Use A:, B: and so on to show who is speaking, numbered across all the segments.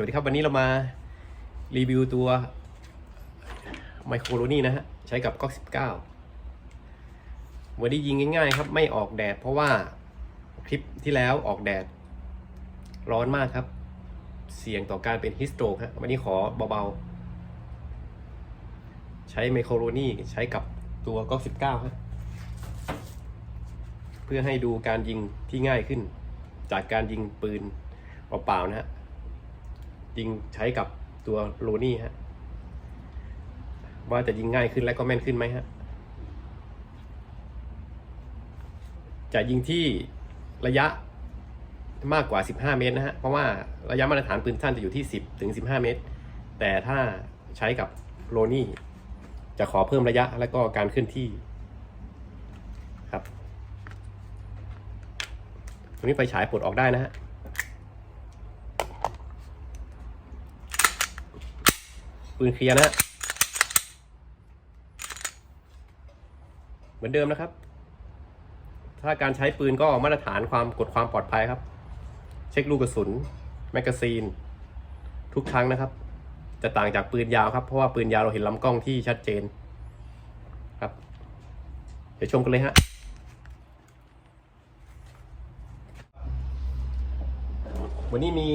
A: วัสดีครับ วันนี้เรามารีวิวตัวไมโครโ o นี่นะฮะ ใช้กับก๊อก19 วันนี้ยิงง่ายๆครับ ไม่ออกแดดเพราะว่าคลิปที่แล้วออกแดด ร้อนมากครับ เสี่ยงต่อการเป็นฮิสโตรกฮะวันนี้ขอเบาๆ ใช้ไมโครโ o นี่ใช้กับตัวก๊อก19ฮะเพื่อให้ดูการยิงที่ง่ายขึ้น จากการยิงปืนเปล่าๆนะฮะ ยิงใช้กับตัวโรนี่ฮะว่าจะยิงง่ายขึ้นและก็แม่นขึ้นไหมฮะจะยิงที่ระยะมากกว่า 15 เมตรนะฮะ เพราะว่าระยะมาตรฐานปืนสั้นจะอยู่ที่ 10 ถึง 15 เมตร แต่ถ้าใช้กับโรนี่ จะขอเพิ่มระยะและก็การเคลื่อนที่ครับ ตรงนี้ไฟฉายปลดออกได้นะฮะ ปืนเคลียร์นะฮะเหมือนเดิมนะครับ ถ้าการใช้ปืนก็มาตรฐานความกดความปลอดภัยครับ เช็คลูกกระสุน แมกกาซีน ทุกครั้งนะครับ จะต่างจากปืนยาวครับ เพราะว่าปืนยาวเราเห็นลำกล้องที่ชัดเจนครับ เดี๋ยวชมกันเลยฮะวันนี้มี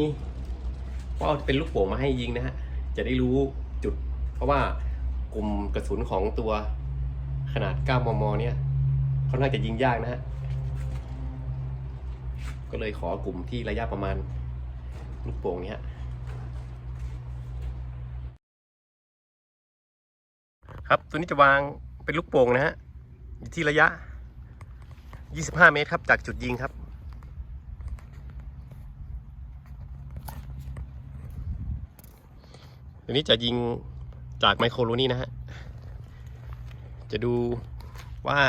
A: ว่าเป็นลูกโป่งมาให้ยิงนะฮะ จะได้รู้ เพราะว่ากลุ่มกระสุนของตัวขนาด 9 มม เนี่ยค่อนข้าจะยิงยากนะฮะ ก็เลยขอกลุ่มที่ระยะประมาณลูกโป่งนี้ฮะครับ ตัวนี้จะวางเป็นลูกโป่งนะฮะอยู่ที่ระยะ 25 เมตรครับ จากจุดยิงครับตัวนี้จะยิง จากไมโครโลนี่นะฮะ จะดูว่า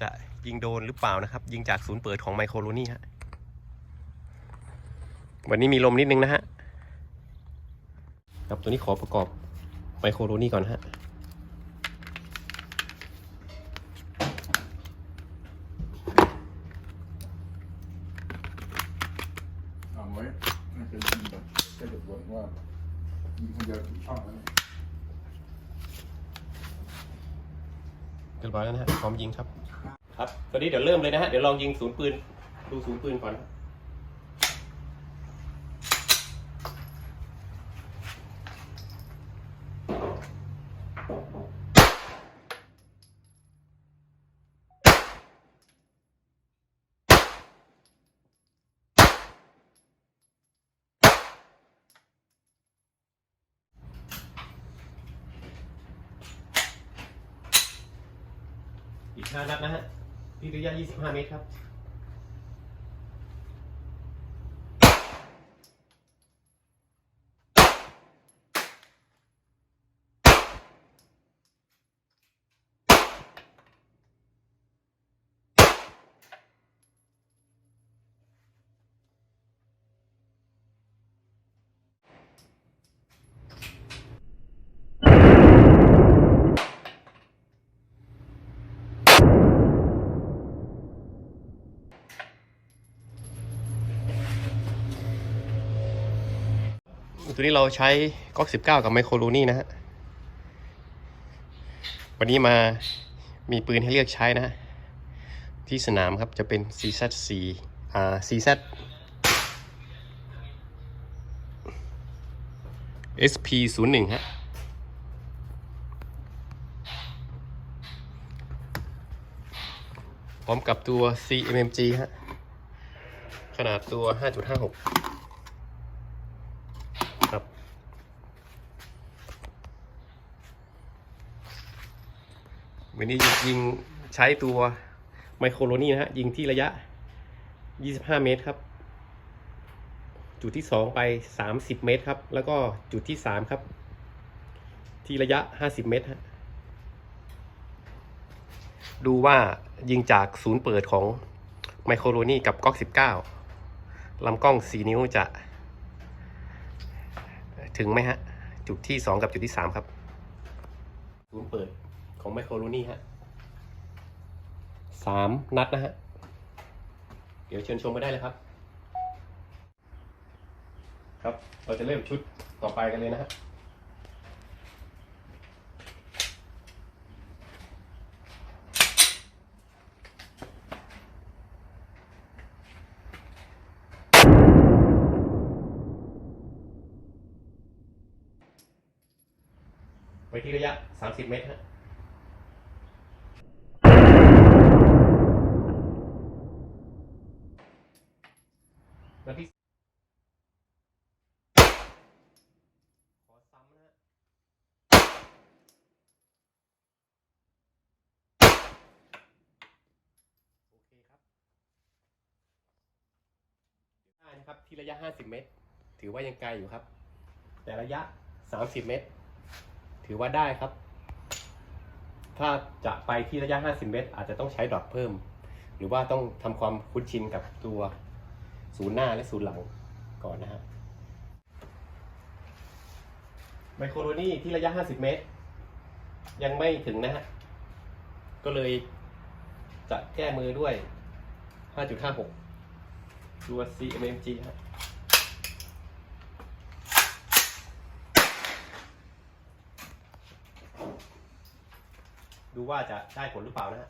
A: จะยิงโดนหรือเปล่านะครับ ยิงจากศูนย์เปิดของไมโครโลนี่ฮะ วันนี้มีลมนิดนึงนะฮะ ครับตัวนี้ขอประกอบไมโครโลนี่ก่อนฮะ
B: เอาไว้น่าจะยิงแบบจะบ่นว่า ยิงคนเดียวถึงช่องแล้วเนี่ย
A: เรียบร้อยแล้วนะฮะพร้อมยิงครับ ครับ ตอนนี้เดี๋ยวเริ่มเลยนะฮะ เดี๋ยวลองยิงศูนย์ปืน ดูศูนย์ปืนก่อนครับ อีกห้านัดนะฮะที่ระยะ25 เมตรครับ ตัวนี้เราใช้ก๊อก19 กับไมโครลูนี่นะฮะ วันนี้มามีปืนให้เลือกใช้นะฮะที่สนามครับจะเป็น CZ4 อ่า CZ SP01 ฮะ พร้อมกับตัว CMMG ฮะ ขนาดตัว 5.56 ครับ วันนี้ยิงใช้ตัวไมโครโลนี่นะฮะยิงที่ระยะ 25 เมตรครับ จุดที่ 2 ไป 30 เมตรครับ แล้วก็จุดที่ 3 ครับ ที่ระยะ 50 เมตรฮะดูว่ายิงจากศูนย์เปิดของไมโครโลนี่กับก๊อก 19ลำกล้อง 4 นิ้วจะ ถึงไหมฮะ จุดที่ 2 กับจุดที่ 3 ครับ ศูนย์เปิด ของไมโครโลนี่ฮะสามนัดนะฮะ เดี๋ยวเชิญชมมาได้เลยครับ ครับ เราจะเริ่มชุดต่อไปกันเลยนะฮะไว้ที่ระยะ 30 เมตรฮะ แล้วที่ขอซ้ำนะฮะโอเคครับได้นะครับที่ระยะ 50 เมตร ถือว่ายังไกลอยู่ครับ แต่ระยะ 30 เมตร ถือว่าได้ครับ ถ้าจะไปที่ระยะ 50 เมตร อาจจะต้องใช้ดอทเพิ่ม หรือว่าต้องทำความคุ้นชินกับตัว ศูนย์หน้าและศูนย์หลังก่อนนะฮะไมโครโรนี่ที่ระยะ 50 เมตร ยังไม่ถึงนะฮะ ก็เลยจะแก้มือด้วย 5.56 ตัว CMMG ฮะดูว่าจะได้ผลหรือเปล่านะฮะ